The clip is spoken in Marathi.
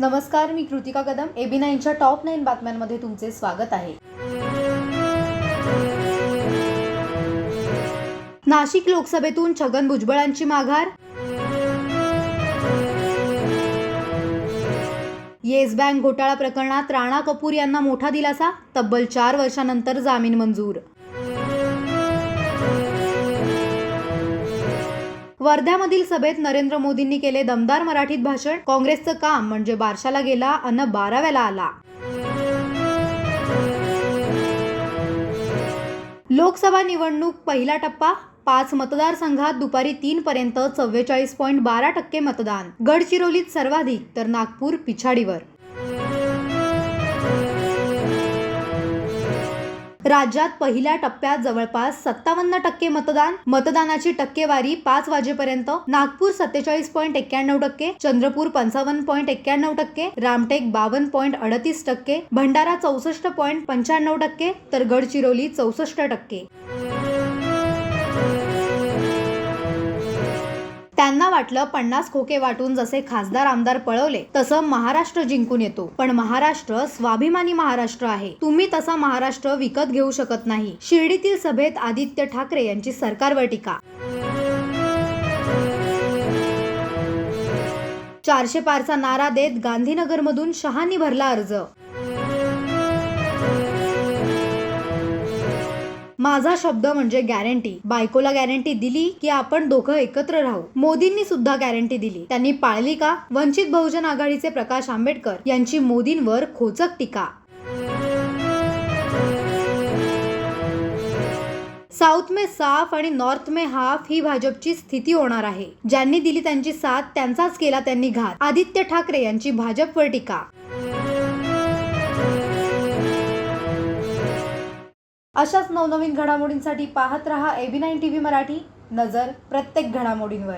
नमस्कार मी कृतिका कदम एबी नाईनच्या टॉप नाईन बातम्यांमध्ये तुमचे स्वागत आहे. नाशिक लोकसभेतून छगन भुजबळांची माघार. येस बँक घोटाळा प्रकरणात राणा कपूर यांना मोठा दिलासा तब्बल चार वर्षानंतर जामीन मंजूर. वर्ध्यामधील सभेत नरेंद्र मोदींनी केले दमदार मराठीत भाषण. काँग्रेसचं काम म्हणजे बारशाला गेला अन बाराव्याला आला. लोकसभा निवडणूक पहिला टप्पा. पाच मतदारसंघात दुपारी तीन पर्यंत चव्वेचाळीस पॉईंट बारा टक्के मतदान. गडचिरोलीत सर्वाधिक तर नागपूर पिछाडीवर. राज्यात पहिल्या टप्प्यात जवळपास सत्तावन्न टक्के मतदान मतदानाची टक्केवारी पाच वाजेपर्यंत नागपूर सत्तेचाळीस पॉईंट एक्क्याण्णव टक्के चंद्रपूर पंचावन्न पॉईंट एक्क्याण्णव टक्के रामटेक बावन्न पॉईंट अडतीस टक्के भंडारा चौसष्ट पॉईंट पंच्याण्णव टक्के तर गडचिरोली चौसष्ट टक्के. त्यांना वाटलं पन्नास खोके वाटून जसे खासदार आमदार पळवले तसं महाराष्ट्र जिंकून येतो. पण महाराष्ट्र स्वाभिमानी महाराष्ट्र आहे. तुम्ही तसा महाराष्ट्र विकत घेऊ शकत नाही. शिर्डीतील सभेत आदित्य ठाकरे यांची सरकारवर टीका. चारशे पारचा नारा देत गांधीनगरमधून शहानी भरला अर्ज. माझा शब्द म्हणजे गॅरंटी बायकोला गॅरंटी दिली की आपण दोघं एकत्र राहू. मोदींनी सुद्धा गॅरंटी दिली. त्यांनी पाळली का? वंचित बहुजन आघाडीचे प्रकाश आंबेडकर यांची मोदींवर खोचक टीका. साऊथ में साफ आणि नॉर्थ में हाफ ही भाजपची स्थिती होणार आहे. ज्यांनी दिली त्यांची साथ त्यांचाच केला त्यांनी घात. आदित्य ठाकरे यांची भाजपवर टीका. अशाच नवनवीन घडामोडींसाठी पाहत रहा AB nine T V Marathi. नजर प्रत्येक घडामोडींवर.